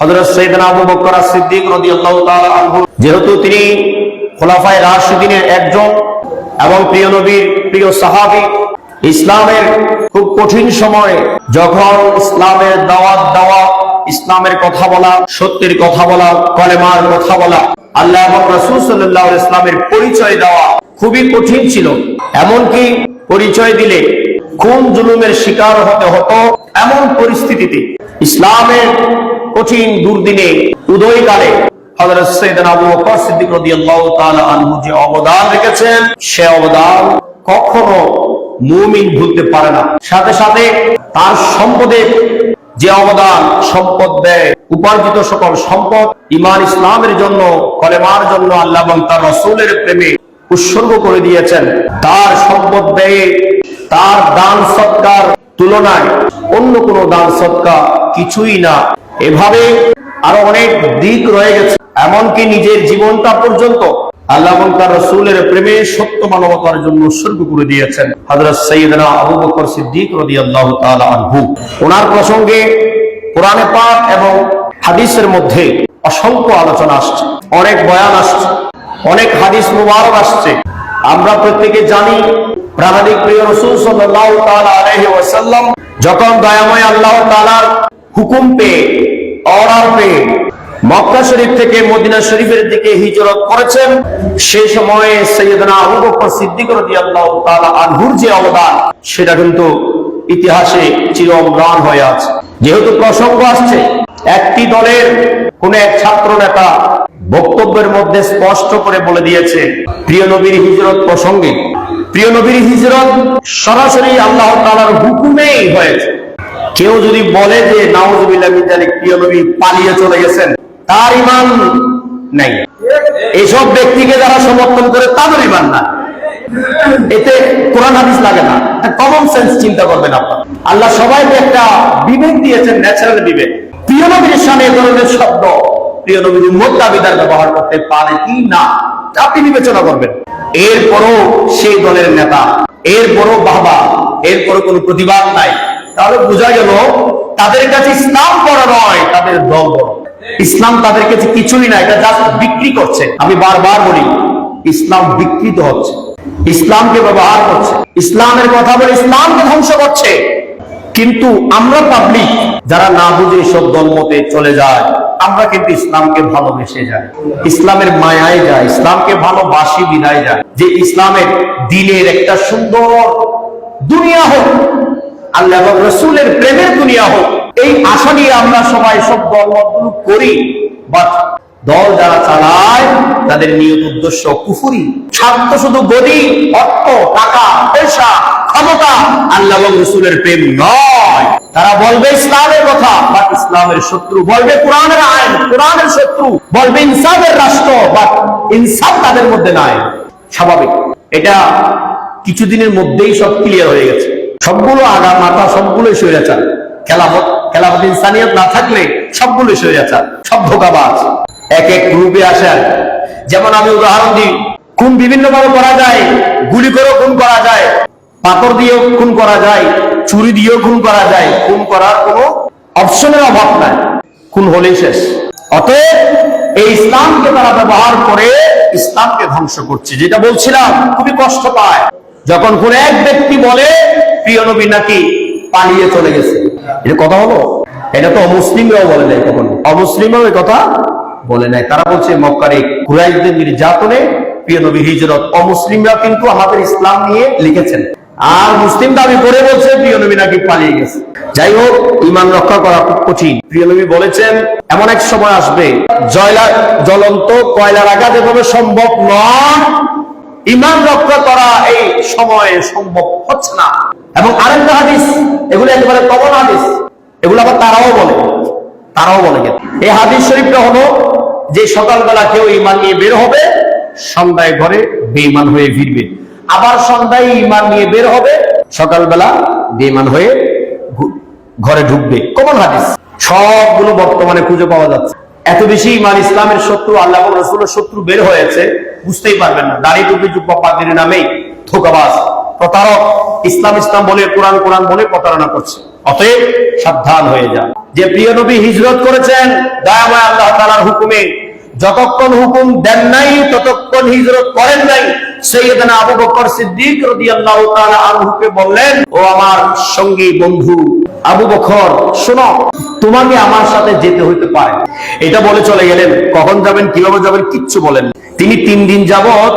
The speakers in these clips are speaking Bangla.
হযরত আনহু, যেহেতু তিনি খোলাফায়ে রাশিদিনের একজন এবং প্রিয় নবীর প্রিয় সাহাবী, ইসলামের খুব কঠিন সময়ে যখন ইসলামের দাওয়াত দেওয়া, ইসলামের কথা বলা, সত্যের কথা বলা, কলেমার কথা বলা, আল্লাহ এবং রাসূল সাল্লাল্লাহু আলাইহি ইসলামের পরিচয় দেওয়া খুবই কঠিন ছিল। এমনকি পরিচয় দিলে খুন জুলুমের শিকার হতে হতো এমন পরিস্থিতিতে। ইসলামের কঠিন দুর্দিনে, উদয়কালে হযরত উপার্জিত সকল সম্পদ ইমান ইসলামের জন্য, কলেমার জন্য আল্লাহ এবং তার রসুলের প্রেমে উৎসর্গ করে দিয়েছেন। তার সম্পদ ব্যয়ে তার দান সৎকার তুলনায় অন্য কোনো দান সৎকার কিছুই না। এভাবে আরও অনেক দিক রয়ে গেছে। এমনকি নিজের জীবনটা পর্যন্ত আবু এবং হাদিসের মধ্যে অসংখ্য আলোচনা আসছে, অনেক বয়ান আসছে, অনেক হাদিস মুবারক আসছে। আমরা প্রত্যেকে জানি প্রাণাদিক প্রিয় রসুল আলাইহি ওয়াসাল্লাম, যখন দয়াময় আল্লাহ তাআলার হুকুম পেয়ে, অর্ডার পেয়ে মক্কা শরীফ থেকে মদিনা শরীফের দিকে হিজরত করেছেন। সেই সময়ে সৈয়দনা আবু বকর সিদ্দিক রাদিয়াল্লাহু তাআলা আনহুর যে অবদান, সেটা কিন্তু ইতিহাসে চির অম্লান হয়ে আছে। যেহেতু প্রসঙ্গ আসছে, একটি দলের কোন এক ছাত্র নেতা বক্তব্যের মধ্যে স্পষ্ট করে বলে দিয়েছে, প্রিয় নবীর হিজরত প্রসঙ্গে। প্রিয় নবীর হিজরত সরাসরি আল্লাহ তাআলার হুকুমেই হয়েছে। কেউ যদি বলে যে পালিয়ে চলে গেছেন, তার ইমান নাই। এসব ব্যক্তিকে যারা সমর্থন করে, তাদের ইমান না। এতে কোরআন হাদিস লাগে না। কমন সেন্স চিন্তা করবেন আপনার। আল্লাহ সবাইকে একটা বিবেক দিয়েছেন ন্যাচারাল বিবেক। প্রিয় নবীর সামনে এ ধরনের শব্দ প্রিয় নবীর ব্যবহার করতে পারে কি না আপনি বিবেচনা করবেন। এরপরও সেই দলের নেতা, এরপরও বাবা, এরপরও কোনো প্রতিবাদ নাই। তাহলে বোঝা গেল তাদের কাছে ইসলাম বড় নয়, তাদের দল বড় ইসলাম তাদের কাছে কিছুই না, এটা জাস্ট বিক্রি করছে। আমি বারবার বলি, ইসলাম বিকৃত হচ্ছে। ইসলামকে ব্যবহার করছে। ইসলামের কথা বলে ইসলামকে ধ্বংস করছে। কিন্তু আমরা পাবলিক যারা না বুঝে সব দলমতে চলে যায়, আমরা কিন্তু ইসলামকে ভালোবেসে যাই। ইসলামের মায়ায় যায় ইসলামকে ভালোবাসি বিদায় যায় যে ইসলামের দিনের একটা সুন্দর দুনিয়া হোক আল্লাহ রসুলের প্রেমের দুনিয়া হোক, এই আশা নিয়ে আমরা সবাই করি। দল যারা চালায়, তাদের নিয়ত উদ্দেশ্য কুফুরি। শুধু গদি, অর্থ, টাকা, পয়সা, ক্ষমতা আল্লাহ রসুলের প্রেম নয়। তারা বলবে ইসলামের কথা, বাট ইসলামের শত্রু বলবে কোরআনের আইন, কোরআনের শত্রু বলবে ইনসাফের রাষ্ট্র, বাট ইনসাফ তাদের মধ্যে নাই। স্বাভাবিক। এটা কিছুদিনের মধ্যেই সব ক্লিয়ার হয়ে গেছে। সবগুলো আগা মাথা সবগুলোই স্বৈরাচার। খেলাফত খেলাফত ইনসানিয়ত না থাকলে সবগুলো স্বৈরাচার। সব ধোকাবাজ। এক এক গ্রুপে আসেন যেমন আমি উদাহরণ দিই, খুন বিভিন্ন ভাবে করা যায়, গুলি করেও খুন করা যায়, পাথর দিয়েও খুন করা যায় চুরি দিয়েও খুন করা যায়, খুন করার কোনো অপশনের অভাব নাই। খুন হলেই শেষ। অতএব এই ইসলামকে তারা ব্যবহার করে ইসলামকে ধ্বংস করছে। যেটা বলছিলাম, খুবই কষ্ট পায়। যখন কোন এক ব্যক্তি বলে প্রিয় নবী নাকি পালিয়ে চলে গেছে? এটা কথা হলো? এটা তো অমুসলিমরাও বলে নাই কখনো। অমুসলিমরাও এই কথা বলে নাই। তারা বলছে, মক্কার এই কুরাইশদের নির্যাতনে প্রিয় নবী হিজরত অমুসলিমরা কিন্তু আমাদের ইসলাম নিয়ে লিখেছেন। আর মুসলিম দাবি করে বলছে, প্রিয় নবী নাকি পালিয়ে গেছে। যাই হোক ইমান রক্ষা করা খুব কঠিন। প্রিয় নবী বলেছেন, এমন এক সময় আসবে, জয়লা, জ্বলন্ত কয়লা রাখা যেভাবে সম্ভব নয়। ইমান রক্ষা করা এই সময়ে সম্ভব হচ্ছে না। এবং আরেকটা হাদিস, এগুলো একেবারে কমন হাদিস। এগুলো আবার তারাও বলে। তারাও বলে এই হাদিস শরীফটা হলো যে সকালবেলা কেউ ইমান নিয়ে বের হবে, সন্ধ্যায় ঘরে বেঈমান হয়ে ফিরবে। আবার সন্ধ্যায় ইমান নিয়ে বের হবে, সকালবেলা বেঈমান হয়ে ঘরে ঢুকবে। কমন হাদিস। সবগুলো বর্তমানে খুঁজে পাওয়া যাচ্ছে। এত বেশি ইমান ইসলামের শত্রু, আল্লাহ রসুলের শত্রু বের হয়েছে, বুঝতেই পারবেন না। দাড়ি টুপি যুব্বা পাদের নামেই ধোকাবাজ প্রতারক। ইসলাম ইসলাম বলে, কোরআন কোরআন বলে প্রতারণা করছে। অতএব সাবধান হয়ে যা যে প্রিয় নবী হিজরত করেছেন, দয়াময় আল্লাহ তাআলার হুকুমে, যতক্ষণ হুকুম দেন নাই, ততক্ষণ হিজরত করেন নাই বন্ধু, আবু শোনো, তোমাকে আমার সাথে যেতে হইতে পারে। এটা বলে চলে গেলেন। কখন যাবেন, কীভাবে যাবেন, কিচ্ছু বলেন তিনি তিন দিন যাবত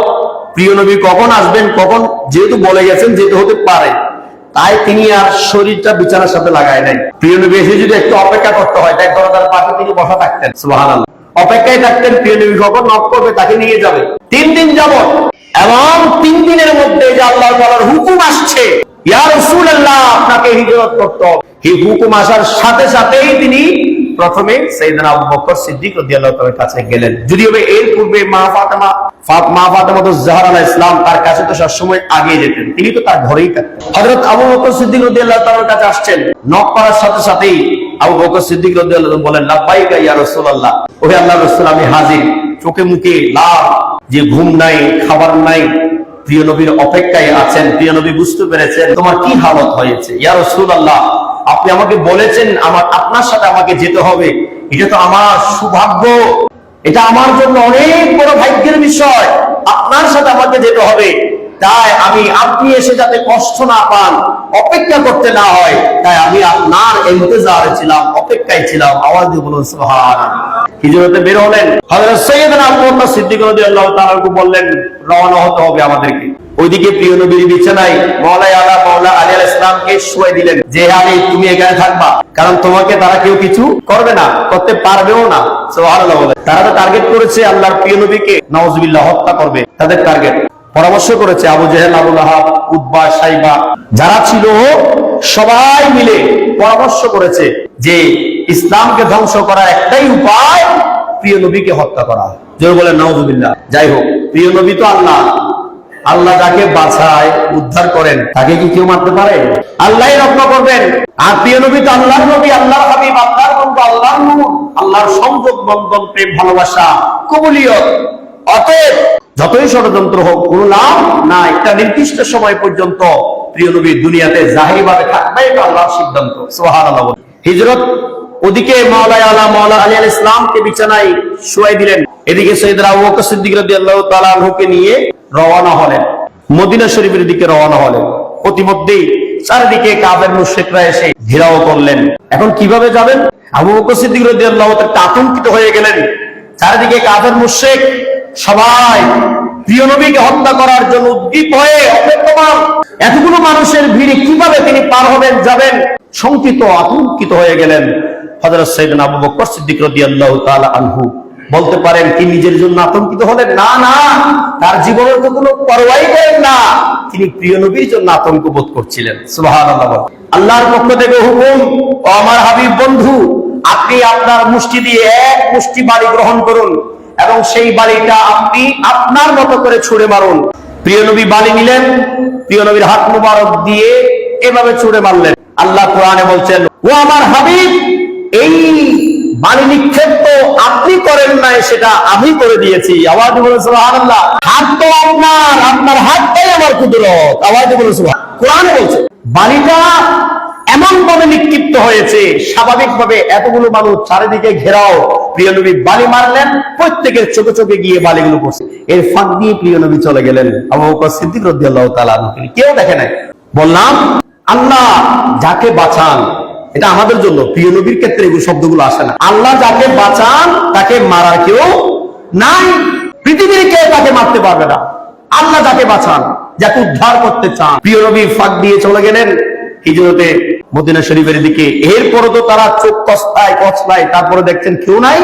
প্রিয় নবী কখন আসবেন, কখন যেহেতু বলে গেছেন যেতে হতে পারে, তাই তিনি আর শরীরটা বিছানার সাথে লাগায় নাই। প্রিয় নবী এসে যদি একটু অপেক্ষা করতে হয়, তাই দরজার পাশে তিনি বসা থাকতেন। সুবহানাল্লাহ। অপেক্ষায় থাকতেন প্রিয় নবী কখন নক করবে, তাকে নিয়ে যাবে। তিন দিন যাবত এবং তিন দিনের মধ্যে যে আল্লাহ তাআলার হুকুম আসছে ইয়ার রসুল আল্লাহ আপনাকে হিজরত করতে হবে। হুকুম আসার সাথে সাথেই তিনি প্রথমে কাছে গেলেন। যদিও এর পূর্বে মা ফাতেমা, ফা- ফাতেমা তো জাহরা আলাইহিস তার কাছে তো সবসময় যেতেন। তিনি তো তার ঘরেই থাকতেন। আবু বকর সিদ্দিক রাদিয়াল্লাহু কাছে আসছেন। নক করার সাথে সাথেই আবু বকর সিদ্দিক বলেন, লাব্বাইকা ওহে আমি হাজির। চোখে মুখে লাভ যে ঘুম নাই, খাবার নাই প্রিয় নবীর অপেক্ষায় আছেন, প্রিয় নবী বুঝতে পেরেছেন তোমার কি হালত হয়েছে। ইয়া আল্লাহ আপনি আমাকে বলেছেন, আমার, আপনার সাথে আমাকে যেতে হবে। এটা তো আমার সৌভাগ্য। এটা আমার জন্য অনেক বড় ভাগ্যের বিষয়। আপনার সাথে আমাকে যেতে হবে। তাই আমি আপনি এসে যাতে কষ্ট না পান, অপেক্ষা করতে না হয়, তাই আমি আপনার ইন্তজারে ছিলাম, অপেক্ষায় ছিলাম। আওয়াজ দিয়ে বলুন, সুবহানাল্লাহ। হিজরতে বের হলেন। হযরত সৈয়দনা আবু বকর সিদ্দিক রাদিয়াল্লাহু তাআলা বললেন, রওনা হতে হবে আমাদেরকে। ওইদিকে প্রিয় নবীর বিছানায় মৌলাই আলা মৌলা আলী আল ইসলামকে শুয়ে দিলেন। যে আলী, তুমি এখানে থাকবা। কারণ তোমাকে তারা কেউ কিছু করবে না, করতে পারবেও না। তারা তো টার্গেট করেছে আল্লাহর প্রিয় নবীকে। নওয়াজবিল্লাহ হত্যা করবে। তাদের টার্গেট পরামর্শ করেছে আবু জেহেল, আবু লাহাব উদ্বা সাইবা, যারা ছিল, সবাই মিলে পরামর্শ করেছে যে ইসলামকে ধ্বংস করার একটাই উপায়, প্রিয় নবীকে হত্যা করা। জোর বলে নওয়াজবিল্লাহ যাই হোক, প্রিয় নবী তো আল্লাহ। আল্লাহ যাকে বাঁচায় উদ্ধার করেন, তাকে কি কেউ মারতে পারে? আল্লাহ রক্ষা করবেন। আর প্রিয় নবী তো আল্লাহর নবী আল্লাহ হাবিব, আল্লাহর বন্ধু, আল্লাহর আল্লাহর সংযোগ, বন্ধন, প্রেম, ভালোবাসা, কবুলিয়ত। অতএব যতই ষড়যন্ত্র হোক, কোনো লাভ না একটা নির্দিষ্ট সময় পর্যন্ত প্রিয় নবী দুনিয়াতে জাহির ভাবে থাকবে, এটা আল্লাহর সিদ্ধান্ত। সুবহানাল্লাহ বলে। হিজরত ওদিকে মাওলাই আলা মাওলা আলী আল ইসলামকে বিছানায় শুয়াই দিলেন। এদিকে সৈয়দরা বকর সিদ্দিক রাদিয়াল্লাহু তাআলা আনহুকে নিয়ে রওনা হলেন। মদিনা শরীফের দিকে রওনা হলেন। প্রতিমধ্যেই চারিদিকে কাফের মুশরিকরা এসে ঘেরাও করলেন। এখন কীভাবে যাবেন? আবু বকর সিদ্দিক রাদিয়াল্লাহু তাআলা আতঙ্কিত হয়ে গেলেন। চারিদিকে কাফের মুশরিক সবাই প্রিয় নবীকে হত্যা করার জন্য উদ্দীপ হয়ে অপেক্ষমান। এতগুলো মানুষের ভিড়ে কীভাবে তিনি পার হবেন, যাবেন? শঙ্কিত, আতঙ্কিত হয়ে গেলেন বলতে পারেন, কি নিজের জন্য আতঙ্কিত হলেন? না না, তার জীবনের তো কোনো পরোয়াই করেন না। তিনি প্রিয় নবীর জন্য আতঙ্ক বোধ করছিলেন। আল্লাহর পক্ষ থেকে হুকুম আমার হাবিব বন্ধু, আপনি আপনার মুষ্টি দিয়ে এক মুষ্টি বাড়ি গ্রহণ করুন। এবং সেই বালিটা আপনি আপনার মতো করে ছুড়ে মারুন। প্রিয় নবী বালি নিলেন, প্রিয় নবীর হাত মুবারক দিয়ে এভাবে ছুড়ে মারলেন। আল্লাহ কোরআনে বলছেন, ও আমার হাবিব, এই বালি নিক্ষেপ তো আপনি করেন নাই, সেটা আমি করে দিয়েছি। আওয়াজ বলে সুবহানাল্লাহ। হাত তো আপনার আপনার হাতটাই আমার কুদরত। আওয়াজ বলে সুবহান কোরআনে বলছে, বালিটা এমন ভাবে নিক্ষিপ্ত হয়েছে স্বাভাবিক ভাবে এতগুলো মানুষ চারিদিকে ঘেরাও। প্রিয় নবী বালি মারলেন, প্রত্যেকের চোখে চোখে গিয়ে বালিগুলো পড়ছে। এর ফাঁক দিয়ে প্রিয় নবী চলে গেলেন কেউ দেখে নাই। বললাম, আল্লাহ যাকে বাঁচান, এটা আমাদের জন্য। প্রিয় নবীর ক্ষেত্রে এগুলো শব্দগুলো আসে না। আল্লাহ যাকে বাঁচান, তাকে মারার কেউ নাই। পৃথিবীর কেউ তাকে মারতে পারবে না। আল্লাহ যাকে বাঁচান, যাকে উদ্ধার করতে চান। প্রিয় নবী ফাঁক দিয়ে চলে গেলেন। হিজরতে মদিনা শরীফের দিকে। এরপরও তো তারা চোখ কস্তায় কচলায় তারপরে দেখছেন কেউ নাই।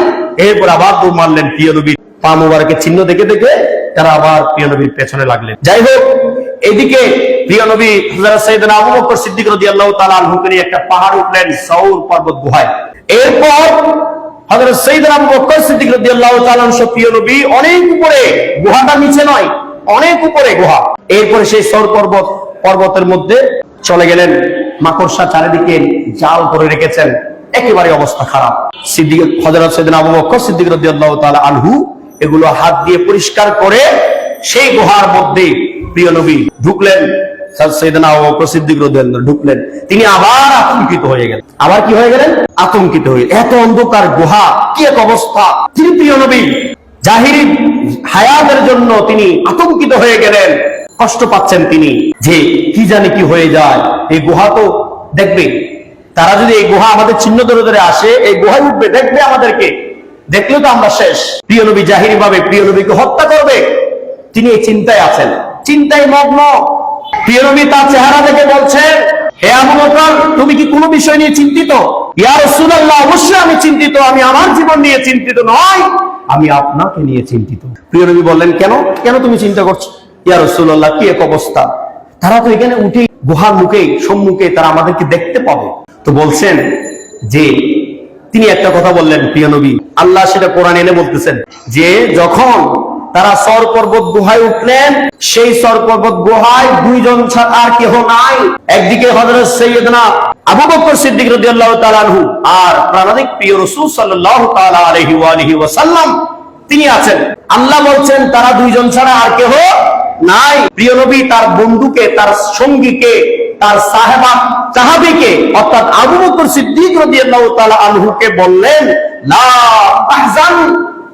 এরপর আবার দৌড় মারলেন প্রিয় নবীর পা মোবারকের চিহ্ন দেখে দেখে তারা আবার প্রিয় নবীর পেছনে লাগলেন। যাই হোক, এদিকে প্রিয় নবী নিয়ে একটা পাহাড় উঠলেন পর্বত গুহায়। এরপর প্রিয় নবী অনেক উপরে, গুহাটা নিচে নয়, অনেক উপরে গুহা। এরপরে সেই সৌর পর্বত, পর্বতের মধ্যে চলে গেলেন। মাকড়সা চারিদিকে জাল করে রেখেছেন। একেবারে অবস্থা খারাপ। সিদ্দিক সাইয়েদনা আবু সিদ্দিক আনহু এগুলো হাত দিয়ে পরিষ্কার করে সেই গুহার মধ্যে প্রিয় নবী ঢুকলেন। ঢুকলেন। তিনি আবার আতঙ্কিত হয়ে গেলেন। আবার কি হয়ে গেলেন? আতঙ্কিত হয়ে এত অন্ধকার গুহা, কি এক অবস্থা। তিনি প্রিয় নবী। জাহিরি হায়াতের জন্য তিনি আতঙ্কিত হয়ে গেলেন। কষ্ট পাচ্ছেন তিনি যে কি জানি কি হয়ে যায়। এই গুহা তো দেখবে, তারা যদি এই গুহা আমাদের চিহ্ন ধরে ধরে আসে, এই গুহায় উঠবে, দেখবে আমাদেরকে। দেখলেও তো আমরা শেষ। প্রিয় নবী জাহিরি ভাবে প্রিয় নবীকে হত্যা করবে। তিনি এই চিন্তায় আছেন। চিন্তায় মগ্ন। প্রিয় নবী তার চেহারা দেখে বলছেন হে বকর, তুমি কি কোনো বিষয় নিয়ে চিন্তিত? ইয়া রাসূলুল্লাহ, অবশ্যই আমি চিন্তিত। আমি আমার জীবন নিয়ে চিন্তিত নয়, আমি আপনাকে নিয়ে চিন্তিত। প্রিয় নবী বললেন, কেন? কেন তুমি চিন্তা করছ? ইয়া রাসূলুল্লাহ, কি এক অবস্থা? তারা তো এখানে উঠে গুহার মুখে সম্মুখে তারা আমাদেরকে দেখতে পাবে। তো বলছেন যে, তিনি একটা কথা বললেন, প্রিয় নবী, আল্লাহ সেটা কোরআন এনে বলতেছেন যে, যখন তারা পর্বত গুহায় উঠলেন, সেই পর্বত গুহায় দুইজন ছাড়া আর কেহ নাই। একদিকে সৈয়দনা আবু বকর সিদ্দিক আর প্রাণাদিক প্রিয় ওয়াসাল্লাম তিনি আছেন। আল্লাহ বলছেন, তারা দুইজন ছাড়া আর কেহ নাই। প্রিয় নবী, তার বন্ধুকে, তার সঙ্গীকে, তার সাহেবা, সাহাবিকে, অর্থাৎ আবু বকর সিদ্দিক তাআলা আনহুকে বললেন তাহজান।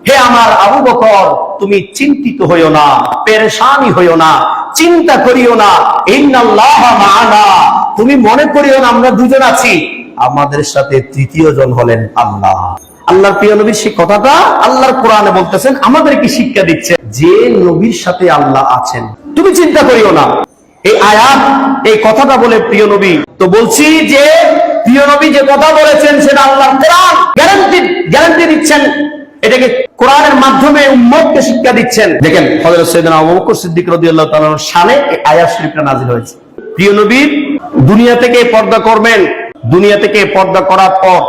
হে আমার আবু বকর, তুমি চিন্তিত হইও না, পেরেশানি হইও না, চিন্তা করিও না। তুমি মনে করিও না, আমরা দুজন আছি। আমাদের সাথে তৃতীয় জন হলেন আল্লাহ। আল্লাহর প্রিয় নবীর সেই কথাটা আল্লাহর কোরআনে বলতেছেন, আমাদেরকে শিক্ষা দিচ্ছে। যে নবীর সাথে আল্লাহ আছেন। তুমি চিন্তা করিও না। এই আয়াত, এই কথাটা বলে প্রিয় নবী, তো বলছি যে প্রিয় নবী যে কথা বলেছেন, সেটা কোরআন গ্যারান্টি গ্যারান্টি দিচ্ছেন। এটাকে কোরআনের মাধ্যমে উম্মতকে শিক্ষা দিচ্ছেন। দেখেন, হযরত সাইয়েদনা আবু বকর সিদ্দিক রাদিয়াল্লাহু তাআলার শানে এই আয়াত শরীফটা নাযিল হয়েছে। প্রিয় নবী, দুনিয়া থেকে পর্দা করবেন। দুনিয়া থেকে পর্দা করার পর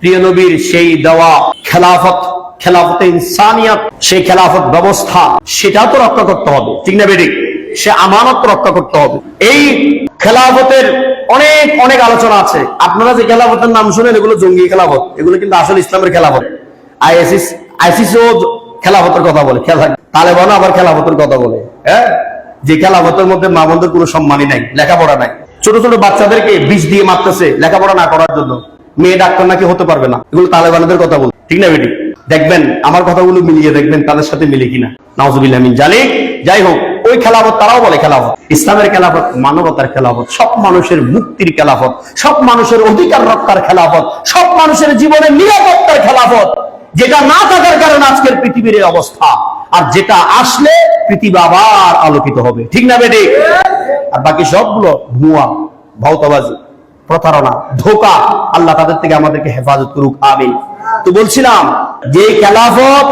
প্রিয় নবীর সেই দেওয়া খেলাফত খেলাফতে ইনসানিয়াত সেই খেলাফত ব্যবস্থা সেটা তো রক্ষা করতে হবে। ঠিক না বেডিক সে আমানত রক্ষা করতে হবে। এই খেলাফতের অনেক অনেক আলোচনা আছে। আপনারা যে খেলাফতের নাম শুনেন, এগুলো জঙ্গি খেলাফত। এগুলো কিন্তু আসলে ইসলামের খেলাফত। আইএসিস, আইসিসও খেলাফতের কথা বলে, খেলা তালেবানও আবার খেলাফতের কথা বলে হ্যাঁ? যে খেলাফতের মধ্যে মা বোনদের কোনো সম্মানই নাই, লেখাপড়া নাই। ছোট ছোট বাচ্চাদেরকে বিষ দিয়ে মারতেছে লেখাপড়া না করার জন্য। মেয়ে ডাক্তার নাকি হতে পারবে না। এগুলো তালেবানদের কথা বলে। ঠিক না বেটি দেখবেন, আমার কথাগুলো মিলিয়ে দেখবেন তাদের সাথে মিলে কিনা। নাউজুবিল্লাহ মিন জালিক। যাই হোক, ওই খেলাফত তারাও বলে খেলাফত। ইসলামের খেলাফত, মানবতার খেলাফত, সব মানুষের মুক্তির খেলাফত, সব মানুষের অধিকার রক্ষার খেলাফত, সব মানুষের জীবনের নিরাপত্তার খেলাফত, যেটা না থাকার কারণে আজকের পৃথিবীর অবস্থা। আর যেটা আসলে পৃথিবী আবার আলোকিত হবে। ঠিক না বেটে? আর বাকি সবগুলো ভুয়া ভাউতাবাজি প্রতারণা, ধোকা আল্লাহ তাদের থেকে আমাদেরকে হেফাজত করুক, আমিন। তো বলছিলাম, যে খেলাফত,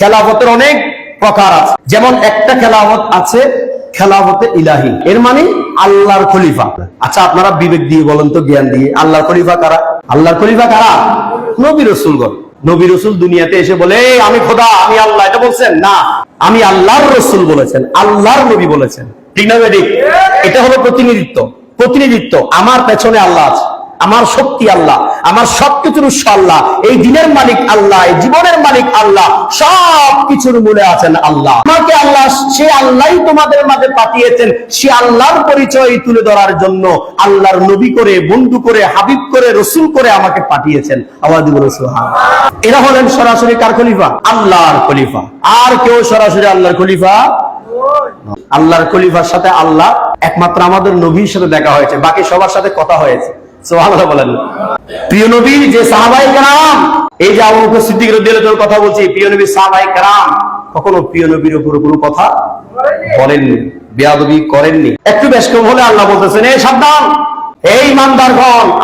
খেলাফতের অনেক প্রকার আছে। যেমন একটা খেলাফত আছে, খেলাফতে ইলাহি। এর মানে আল্লাহর খলিফা। আচ্ছা আপনারা বিবেক দিয়ে বলেন তো, জ্ঞান দিয়ে। আল্লাহর খলিফা কারা? আল্লাহর খলিফা কারা? নবী রসুলগণ। নবী রসুল দুনিয়াতে এসে বলে আমি খোদা, আমি আল্লাহ। এটা বলছেন? না। আমি আল্লাহর রসুল বলেছেন, আল্লাহর নবী বলেছেন। ঠিক না এটা হলো প্রতিনিধিত্ব। প্রতিনিধিত্ব। আমার পেছনে আল্লাহ আছে, আমার শক্তি আল্লাহ, আমার সবকিছুর উৎস আল্লাহ, এই দিনের মালিক আল্লাহ, এই জীবনের মালিক আল্লাহ সব কিছুর মূলে আছেন আল্লাহ। আমাকে আল্লাহ, সে আল্লাহই তোমাদের মাঝে পাঠিয়েছেন, সে আল্লাহর পরিচয় তুলে ধরার জন্য আল্লাহর নবী করে, বন্ধু করে, হাবিব করে, রসুল করে আমাকে পাঠিয়েছেন। আওয়াজ বলে সুহান এরা হলেন সরাসরি কার খলিফা? আল্লাহর খলিফা। আর কেউ সরাসরি আল্লাহর খলিফা আল্লাহর খলিফার সাথে আল্লাহ একমাত্র আমাদের নবীর সাথে দেখা হয়েছে। বাকি সবার সাথে কথা হয়েছে।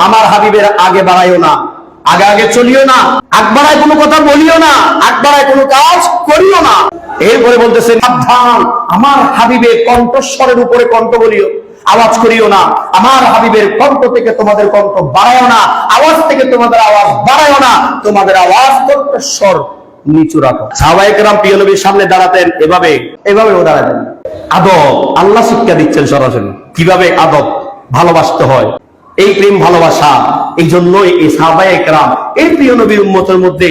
আমার হাবিবের আগে বাড়াইও না, আগে আগে চলিও না আকবারায় কোনো কথা বলিও না আকবারায় কোনো কাজ করিও না। এরপরে বলতেছে, সাবধান, আমার হাবিবের কণ্ঠস্বরের উপরে কণ্ঠ বলিও, আওয়াজ করিও না। আমার হাবিবের কণ্ঠ থেকে তোমাদের কণ্ঠ বাড়ায়ও না, আওয়াজ থেকে তোমাদের আওয়াজ বাড়ায়ও না, তোমাদের আওয়াজ কণ্ঠস্বর নিচু রাখো। সাহাবায়ে কেরাম প্রিয় নবীর সামনে দাঁড়াতেন এভাবে এভাবে দাঁড়াতেন। আদব, আল্লাহ শিক্ষা দিচ্ছেন সরাসরি। কীভাবে আদব ভালোবাসতে হয়? এই প্রেম ভালোবাসা, এই জন্য এই প্রিয় নবীর উম্মতের মধ্যে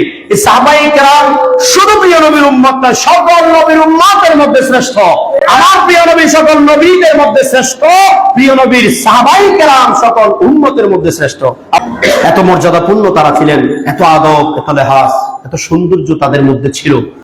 শুধু প্রিয় নবীর না সকল নবীর উম্মতের মধ্যে শ্রেষ্ঠ। আমার প্রিয় নবী, সকল নবীদের মধ্যে শ্রেষ্ঠ, প্রিয় নবীর সাহাবাই সকল উন্মতের মধ্যে শ্রেষ্ঠ। এত মর্যাদাপূর্ণ তারা ছিলেন, এত আদব, এত লেহাস এত সৌন্দর্য তাদের মধ্যে ছিল।